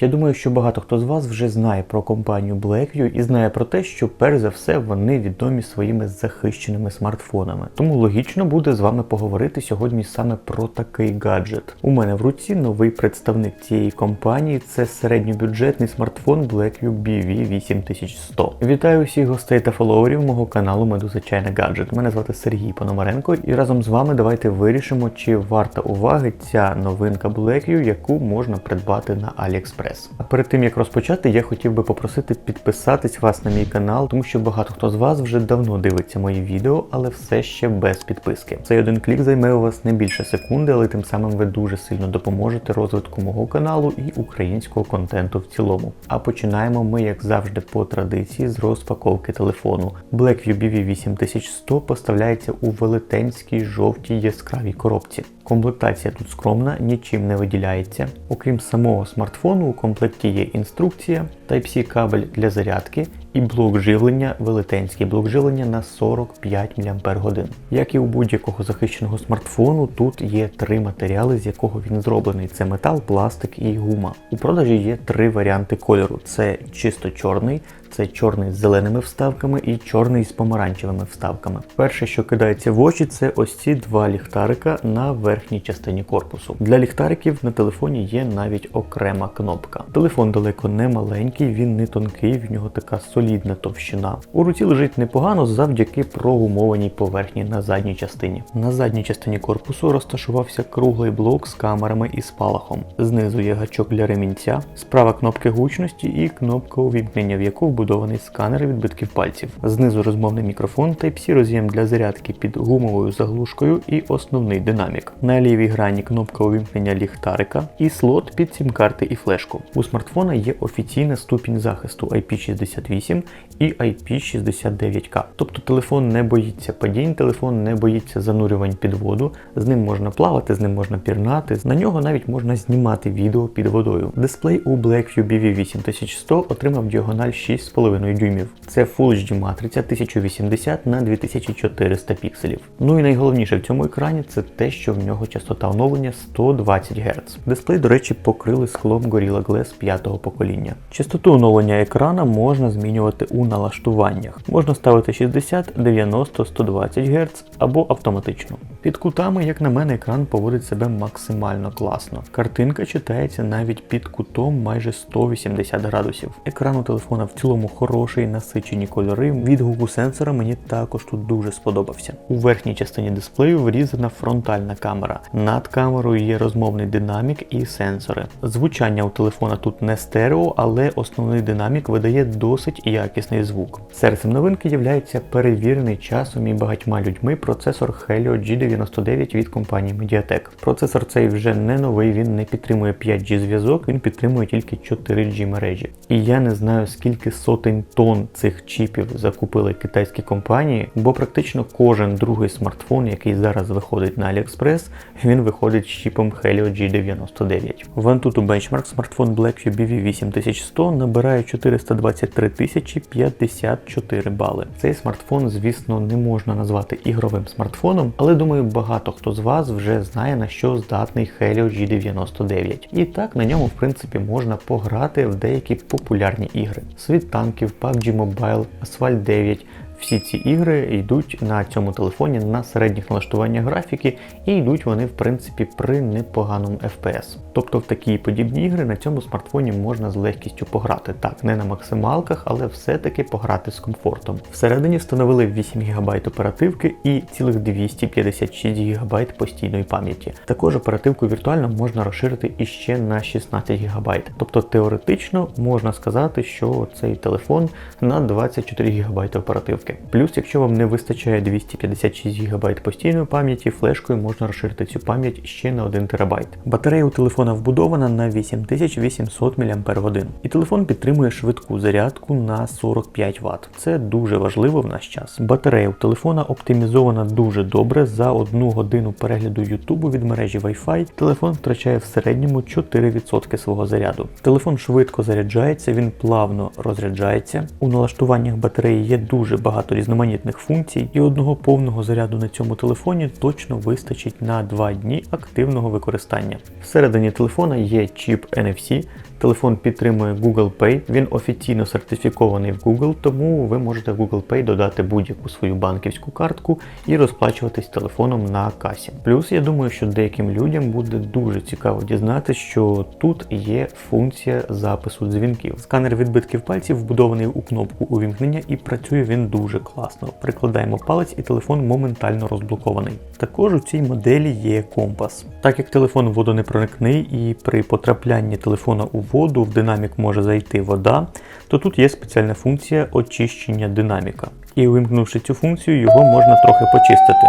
Я думаю, що багато хто з вас вже знає про компанію Blackview і знає про те, що перш за все вони відомі своїми захищеними смартфонами. Тому логічно буде з вами поговорити сьогодні саме про такий гаджет. У мене в руці новий представник цієї компанії це середньобюджетний смартфон Blackview BV 8100. Вітаю всіх гостей та фоловерів мого каналу Медуза Чайна Гаджет. Мене звати Сергій Пономаренко, і разом з вами давайте вирішимо, чи варта уваги ця новинка Blackview, яку можна придбати на AliExpress. А перед тим як розпочати, я хотів би попросити підписатись вас на мій канал, тому що багато хто з вас вже давно дивиться мої відео, але все ще без підписки. Цей один клік займе у вас не більше секунди, але тим самим ви дуже сильно допоможете розвитку мого каналу і українського контенту в цілому. А починаємо ми, як завжди, по традиції з розпаковки телефону. Blackview BV 8100 поставляється у велетенській жовтій яскравій коробці. Комплектація тут скромна, нічим не виділяється. Окрім самого смартфону, у комплекті є інструкція, Type-C кабель для зарядки і блок живлення, велетенський блок живлення на 45 мАч. Як і у будь-якого захищеного смартфону, тут є три матеріали, з якого він зроблений: це метал, пластик і гума. У продажі є три варіанти кольору: це чисто чорний. Це чорний з зеленими вставками і чорний з помаранчевими вставками. Перше, що кидається в очі, це ось ці два ліхтарика на верхній частині корпусу. Для ліхтариків на телефоні є навіть окрема кнопка. Телефон далеко не маленький, він не тонкий, в нього така солідна товщина. У руці лежить непогано завдяки прогумованій поверхні на задній частині. На задній частині корпусу розташувався круглий блок з камерами і спалахом. Знизу є гачок для ремінця, справа кнопки гучності і кнопка увімкнення, в яку вбудований сканер відбитків пальців. Знизу розмовний мікрофон Type-C роз'єм для зарядки під гумовою заглушкою і основний динамік. На лівій грані кнопка увімкнення ліхтарика і слот під сім-карти і флешку. У смартфона є офіційна ступінь захисту IP68 і IP69K. Тобто телефон не боїться падінь, телефон не боїться занурювань під воду, з ним можна плавати, з ним можна пірнати, на нього навіть можна знімати відео під водою. Дисплей у Blackview BV 8100 отримав діагональ 6,5 дюймів. Це Full HD матриця 1080 на 2400 пікселів. Ну і найголовніше в цьому екрані це те, що в нього частота оновлення 120 Гц. Дисплей, до речі, покрили склом Gorilla Glass 5-го покоління. Частоту оновлення екрана можна змінювати у налаштуваннях. Можна ставити 60, 90, 120 Гц або автоматично. Під кутами, як на мене, екран поводить себе максимально класно. Картинка читається навіть під кутом майже 180 градусів. Екран у телефона в цілому хороший, насичені кольори. Відгуку сенсора мені також тут дуже сподобався. У верхній частині дисплею врізана фронтальна камера. Над камерою є розмовний динамік і сенсори. Звучання у телефона тут не стерео, але основний динамік видає досить якісний звук. Серцем новинки є перевірений часом і багатьма людьми процесор Helio G99 від компанії Mediatek. Процесор цей вже не новий, він не підтримує 5G зв'язок, він підтримує тільки 4G мережі. І я не знаю скільки сотень тонн цих чіпів закупили китайські компанії, бо практично кожен другий смартфон, який зараз виходить на AliExpress, він виходить з чіпом Helio G99. В Antutu Benchmark смартфон Blackview BV 8100 набирає 423 тисячі 54 бали. Цей смартфон, звісно, не можна назвати ігровим смартфоном, але думаю, багато хто з вас вже знає на що здатний Helio G99. І так на ньому, в принципі, можна пограти в деякі популярні ігри. Світ танків, PUBG Mobile, Asphalt 9. Всі ці ігри йдуть на цьому телефоні на середніх налаштуваннях графіки, і йдуть вони, в принципі, при непоганому FPS. Тобто в такі подібні ігри на цьому смартфоні можна з легкістю пограти. Так, не на максималках, але все-таки пограти з комфортом. Всередині встановили 8 ГБ оперативки і цілих 256 ГБ постійної пам'яті. Також оперативку віртуально можна розширити іще на 16 ГБ. Тобто теоретично можна сказати, що цей телефон на 24 ГБ оперативки. Плюс, якщо вам не вистачає 256 ГБ постійної пам'яті, флешкою можна розширити цю пам'ять ще на 1 ТБ. Батарея у телефона вбудована на 8800 мАч. І телефон підтримує швидку зарядку на 45 Вт. Це дуже важливо в наш час. Батарея у телефона оптимізована дуже добре. За одну годину перегляду YouTube від мережі Wi-Fi телефон втрачає в середньому 4% свого заряду. Телефон швидко заряджається, він плавно розряджається. У налаштуваннях батареї є дуже багато різноманітних функцій, і одного повного заряду на цьому телефоні точно вистачить на 2 дні активного використання. Всередині телефона є чіп NFC, Телефон підтримує Google Pay, він офіційно сертифікований в Google, тому ви можете в Google Pay додати будь-яку свою банківську картку і розплачуватись телефоном на касі. Плюс я думаю, що деяким людям буде дуже цікаво дізнатися, що тут є функція запису дзвінків. Сканер відбитків пальців вбудований у кнопку увімкнення і працює він дуже класно. Прикладаємо палець і телефон моментально розблокований. Також у цій моделі є компас. Так як телефон водонепроникний і при потраплянні телефона у воду в динамік може зайти вода, то тут є спеціальна функція очищення динаміка. І вимкнувши цю функцію, його можна трохи почистити.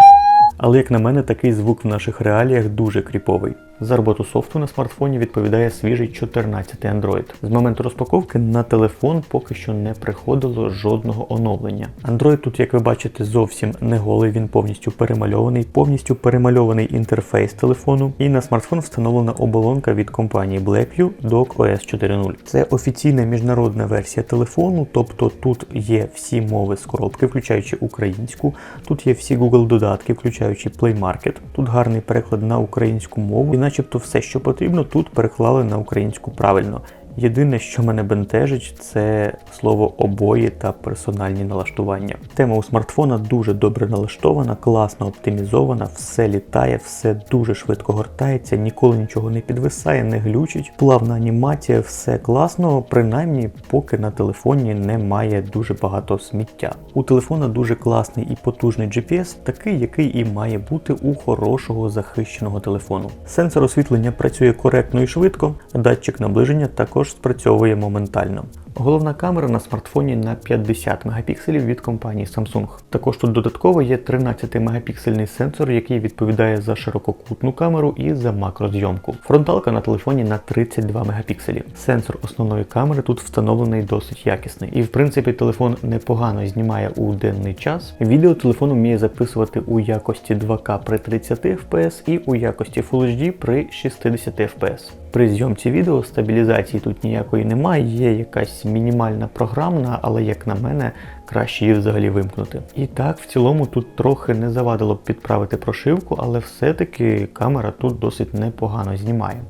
Але як на мене, такий звук в наших реаліях дуже кріповий. За роботу софту на смартфоні відповідає свіжий 14 Android. З моменту розпаковки на телефон поки що не приходило жодного оновлення. Android тут, як ви бачите, зовсім не голий, він повністю перемальований, повністю перемальований інтерфейс телефону, і на смартфон встановлена оболонка від компанії Blackview Dock OS 4.0. Це офіційна міжнародна версія телефону, тобто тут є всі мови з коробки, включаючи українську, тут є всі Google додатки, включаючи Play Market. Тут гарний переклад на українську мову, і начебто все, що потрібно, тут переклали на українську правильно. Єдине, що мене бентежить, це слово обої та персональні налаштування. Тема у смартфона дуже добре налаштована, класно оптимізована, все літає, все дуже швидко гортається, ніколи нічого не підвисає, не глючить. Плавна анімація, все класно, принаймні, поки на телефоні немає дуже багато сміття. У телефона дуже класний і потужний GPS, такий, який і має бути у хорошого захищеного телефону. Сенсор освітлення працює коректно і швидко, датчик наближення також спрацьовує моментально. Головна камера на смартфоні на 50 мегапікселів від компанії Samsung. Також тут додатково є 13 мегапіксельний сенсор, який відповідає за ширококутну камеру і за макрозйомку. Фронталка на телефоні на 32 мегапікселі. Сенсор основної камери тут встановлений досить якісний. І в принципі телефон непогано знімає у денний час. Відео телефон вміє записувати у якості 2К при 30 FPS і у якості Full HD при 60 FPS. При зйомці відео стабілізації тут ніякої немає, є якась мінімальна програмна, але як на мене, краще її взагалі вимкнути. І так, в цілому тут трохи не завадило б підправити прошивку, але все-таки камера тут досить непогано знімає.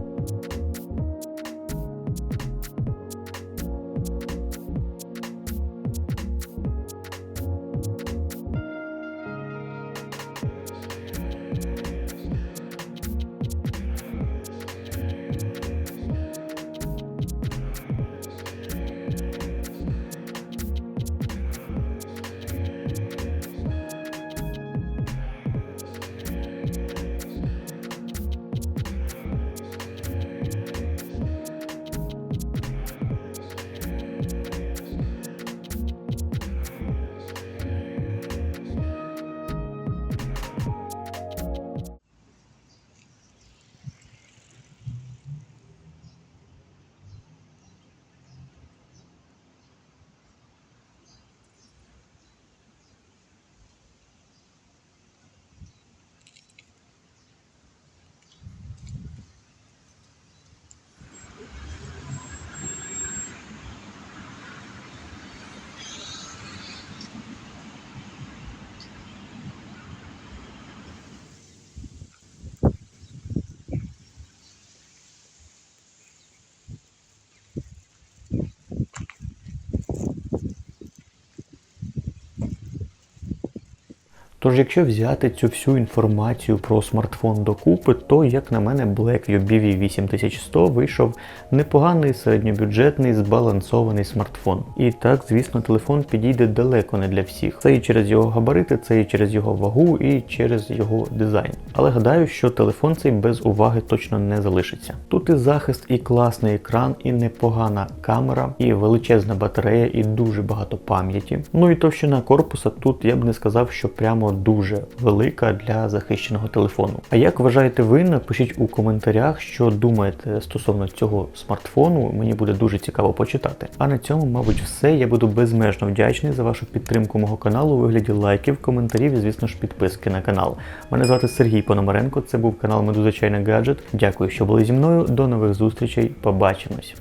Тож, якщо взяти цю всю інформацію про смартфон докупи, то, як на мене, Blackview BV8100 вийшов непоганий середньобюджетний збалансований смартфон. І так, звісно, телефон підійде далеко не для всіх. Це і через його габарити, це і через його вагу, і через його дизайн. Але гадаю, що телефон цей без уваги точно не залишиться. Тут і захист, і класний екран, і непогана камера, і величезна батарея, і дуже багато пам'яті. Ну і товщина корпуса тут я б не сказав, що дуже велика для захищеного телефону. А як вважаєте ви? Напишіть у коментарях, що думаєте стосовно цього смартфону. Мені буде дуже цікаво почитати. А на цьому, мабуть, все. Я буду безмежно вдячний за вашу підтримку мого каналу у вигляді лайків, коментарів і, звісно ж, підписки на канал. Мене звати Сергій Пономаренко. Це був канал Медуза Гаджет. Дякую, що були зі мною. До нових зустрічей. Побачимось.